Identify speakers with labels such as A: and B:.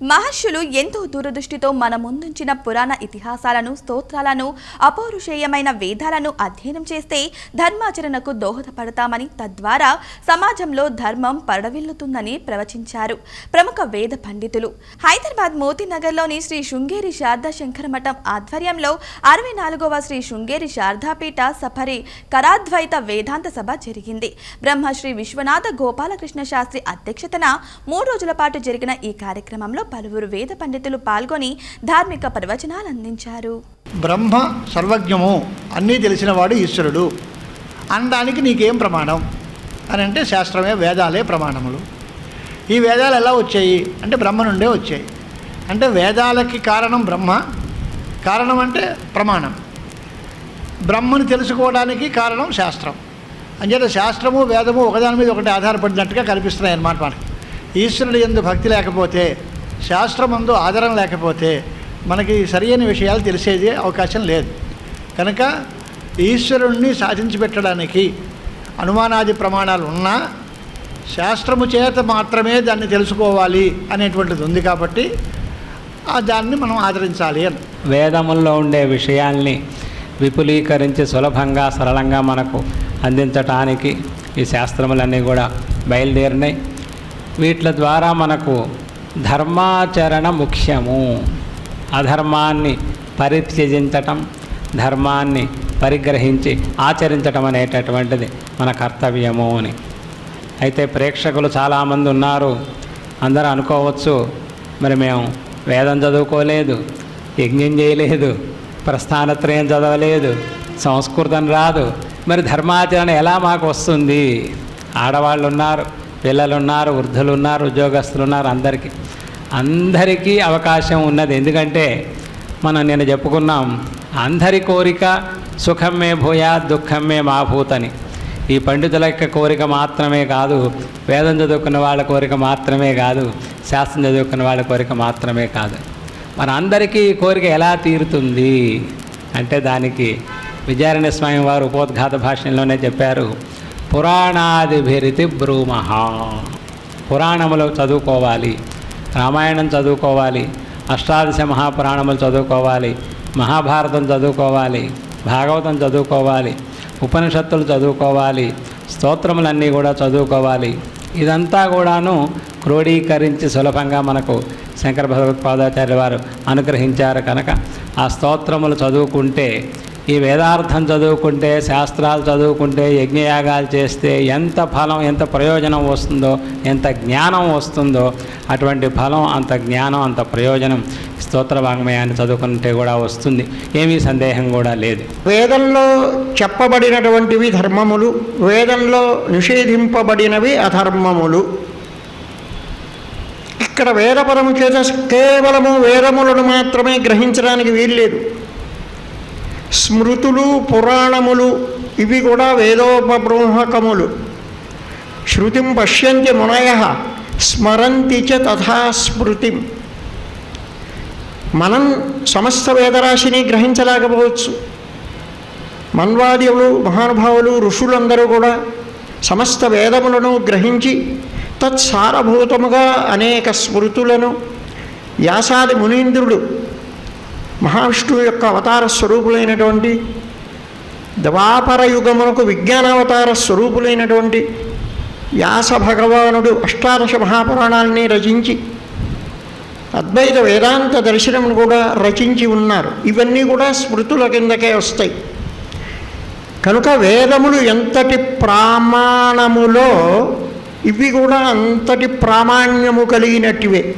A: మహర్షులు ఎంతో దూరదృష్టితో మన ముందుంచిన పురాణ ఇతిహాసాలను స్తోత్రాలను అపౌరుషేయమైన వేదాలను అధ్యయనం చేస్తే ధర్మాచరణకు దోహదపడతామని తద్వారా సమాజంలో ధర్మం పడవిల్లుతుందని ప్రవచించారు ప్రముఖ వేద పండితులు. హైదరాబాద్ మోతీనగర్లోని శ్రీ శృంగేరి శారదా శంకర మఠం ఆధ్వర్యంలో అరవై నాలుగవ శ్రీ శృంగేరి శారదాపీఠ సఫరి కరాద్వైత వేదాంత సభ జరిగింది. బ్రహ్మశ్రీ విశ్వనాథ గోపాలకృష్ణ శాస్త్రి అధ్యక్షతన మూడు రోజుల పాటు జరిగిన ఈ కార్యక్రమంలో పలువురు వేద పండితులు పాల్గొని ధార్మిక ప్రవచనాలు అందించారు.
B: బ్రహ్మ సర్వజ్ఞము అన్నీ తెలిసినవాడు ఈశ్వరుడు. అనడానికి నీకేం ప్రమాణం? అని అంటే శాస్త్రమే వేదాలే ప్రమాణములు. ఈ వేదాలు ఎలా వచ్చాయి? అంటే బ్రహ్మ నుండే వచ్చాయి. అంటే వేదాలకి కారణం బ్రహ్మ. కారణం అంటే ప్రమాణం. బ్రహ్మను తెలుసుకోవడానికి కారణం శాస్త్రం. అంచేత శాస్త్రము వేదము ఒకదాని మీద ఒకటి ఆధారపడినట్టుగా కనిపిస్తున్నాయి అన్నమాట మనకి. ఈశ్వరుడు ఎందు భక్తి లేకపోతే శాస్త్రమందు ఆధారం లేకపోతే మనకి సరియైన విషయాలు తెలిసేది అవకాశం లేదు. కనుక ఈశ్వరుణ్ణి సాధించి పెట్టడానికి అనుమానాది ప్రమాణాలు ఉన్నా శాస్త్రము చేత మాత్రమే దాన్ని తెలుసుకోవాలి అనేటువంటిది ఉంది కాబట్టి ఆ దాన్ని మనం ఆదరించాలి అని.
C: వేదముల్లో ఉండే విషయాల్ని విపులీకరించి సులభంగా సరళంగా మనకు అందించటానికి ఈ శాస్త్రములన్నీ కూడా బయలుదేరినాయి. వీటి ద్వారా మనకు ధర్మాచరణ ముఖ్యము. అధర్మాన్ని పరిత్యజించటం ధర్మాన్ని పరిగ్రహించి ఆచరించటం అనేటటువంటిది మన కర్తవ్యము అని. అయితే ప్రేక్షకులు చాలామంది ఉన్నారు. అందరూ అనుకోవచ్చు మరి మేము వేదం చదువుకోలేదు యజ్ఞం చేయలేదు ప్రస్థానత్రయం చదవలేదు సంస్కృతం రాదు. మరి ధర్మాచరణ ఎలా మాకు వస్తుంది? ఆడవాళ్ళు ఉన్నారు. పిల్లలున్నారు వృద్ధులున్నారు వృద్ధులు ఉన్నారు ఉద్యోగస్తులు ఉన్నారు అందరికీ. అందరికీ అవకాశం ఉన్నది. ఎందుకంటే మనం నేను చెప్పుకున్నాం అందరి కోరిక సుఖమే భూయా దుఃఖమే మాభూతని. ఈ పండితుల యొక్క కోరిక మాత్రమే కాదు వేదం చదువుకున్న వాళ్ళ కోరిక మాత్రమే కాదు శాస్త్రం చదువుకున్న వాళ్ళ కోరిక మాత్రమే కాదు. మన అందరికీ ఈ కోరిక ఎలా తీరుతుంది అంటే దానికి విద్యారణ్య స్వామి వారు ఉపోద్ఘాత భాషణలోనే చెప్పారు పురాణాదిభిరితి బ్రూమ పురాణములు చదువుకోవాలి రామాయణం చదువుకోవాలి అష్టాదశ మహాపురాణములు చదువుకోవాలి మహాభారతం చదువుకోవాలి భాగవతం చదువుకోవాలి ఉపనిషత్తులు చదువుకోవాలి స్తోత్రములన్నీ కూడా చదువుకోవాలి. ఇదంతా కూడాను క్రోడీకరించి సులభంగా మనకు శంకర భగవత్పాదాచార్య వారు అనుగ్రహించారు కనుక ఆ స్తోత్రములు చదువుకుంటే ఈ వేదార్థం చదువుకుంటే శాస్త్రాలు చదువుకుంటే యజ్ఞయాగాలు చేస్తే ఎంత ఫలం ఎంత ప్రయోజనం వస్తుందో ఎంత జ్ఞానం వస్తుందో అటువంటి ఫలం అంత జ్ఞానం అంత ప్రయోజనం స్తోత్ర వాంగ్మయాన్ని చదువుకుంటే కూడా వస్తుంది. ఏమీ సందేహం కూడా లేదు.
D: వేదంలో చెప్పబడినటువంటివి ధర్మములు వేదంలో నిషేధింపబడినవి అధర్మములు. ఇక్కడ వేదపదము చేత కేవలము వేదములను మాత్రమే గ్రహించడానికి వీల్లేదు. స్మృతులు పురాణములు ఇవి కూడా వేదోపబృంహకములు శృతిం పశ్యంతి మునయ స్మరంతి చ తథా స్మృతిం. మనం సమస్త వేదరాశిని గ్రహించలేకపోవచ్చు. మన్వాద్యులు మహానుభావులు ఋషులందరూ కూడా సమస్త వేదములను గ్రహించి తత్సారభూతముగా అనేక స్మృతులను వ్యాసాది మునీంద్రుడు మహావిష్ణువు యొక్క అవతార స్వరూపులైనటువంటి ద్వాపర యుగమునకు విజ్ఞానావతార స్వరూపులైనటువంటి వ్యాస భగవానుడు అష్టాదశ మహాపురాణాలని రచించి అద్వైత వేదాంత దర్శనమును కూడా రచించి ఉన్నారు. ఇవన్నీ కూడా స్మృతుల కిందకే వస్తాయి. కనుక వేదములు ఎంతటి ప్రామాణములో ఇవి కూడా అంతటి ప్రామాణ్యము కలిగినటివే